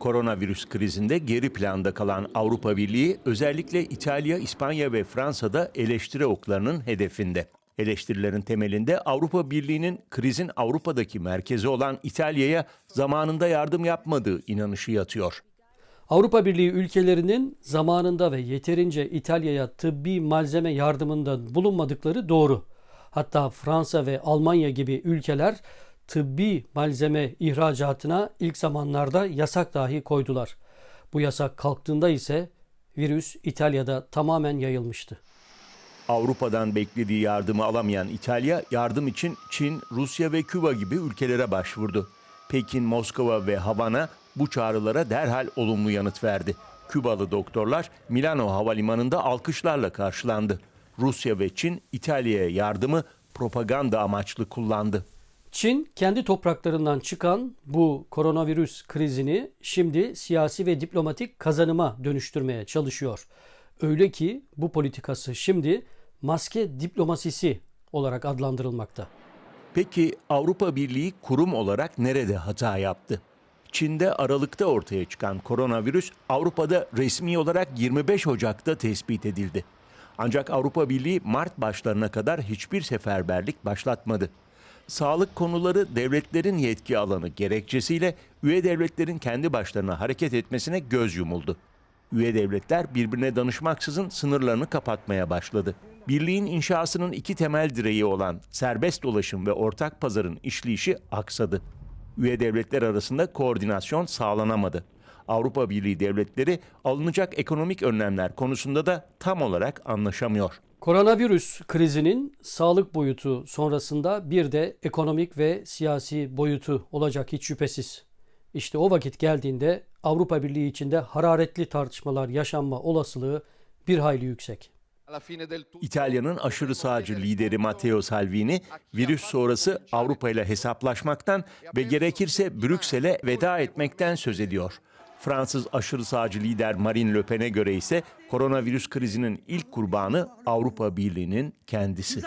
Koronavirüs krizinde geri planda kalan Avrupa Birliği özellikle İtalya, İspanya ve Fransa'da eleştiri oklarının hedefinde. Eleştirilerin temelinde Avrupa Birliği'nin krizin Avrupa'daki merkezi olan İtalya'ya zamanında yardım yapmadığı inanışı yatıyor. Avrupa Birliği ülkelerinin zamanında ve yeterince İtalya'ya tıbbi malzeme yardımında bulunmadıkları doğru. Hatta Fransa ve Almanya gibi ülkeler tıbbi malzeme ihracatına ilk zamanlarda yasak dahi koydular. Bu yasak kalktığında ise virüs İtalya'da tamamen yayılmıştı. Avrupa'dan beklediği yardımı alamayan İtalya, yardım için Çin, Rusya ve Küba gibi ülkelere başvurdu. Pekin, Moskova ve Havana bu çağrılara derhal olumlu yanıt verdi. Kübalı doktorlar Milano Havalimanı'nda alkışlarla karşılandı. Rusya ve Çin İtalya'ya yardımı propaganda amaçlı kullandı. Çin kendi topraklarından çıkan bu koronavirüs krizini şimdi siyasi ve diplomatik kazanıma dönüştürmeye çalışıyor. Öyle ki bu politikası şimdi maske diplomasisi olarak adlandırılmakta. Peki Avrupa Birliği kurum olarak nerede hata yaptı? Çin'de Aralık'ta ortaya çıkan koronavirüs Avrupa'da resmi olarak 25 Ocak'ta tespit edildi. Ancak Avrupa Birliği Mart başlarına kadar hiçbir seferberlik başlatmadı. Sağlık konuları devletlerin yetki alanı gerekçesiyle üye devletlerin kendi başlarına hareket etmesine göz yumuldu. Üye devletler birbirine danışmaksızın sınırlarını kapatmaya başladı. Birliğin inşasının iki temel direği olan serbest dolaşım ve ortak pazarın işleyişi aksadı. Üye devletler arasında koordinasyon sağlanamadı. Avrupa Birliği devletleri alınacak ekonomik önlemler konusunda da tam olarak anlaşamıyor. Koronavirüs krizinin sağlık boyutu sonrasında bir de ekonomik ve siyasi boyutu olacak hiç şüphesiz. İşte o vakit geldiğinde Avrupa Birliği içinde hararetli tartışmalar yaşanma olasılığı bir hayli yüksek. İtalya'nın aşırı sağcı lideri Matteo Salvini, virüs sonrası Avrupa ile hesaplaşmaktan ve gerekirse Brüksel'e veda etmekten söz ediyor. Fransız aşırı sağcı lider Marine Le Pen'e göre ise koronavirüs krizinin ilk kurbanı Avrupa Birliği'nin kendisi.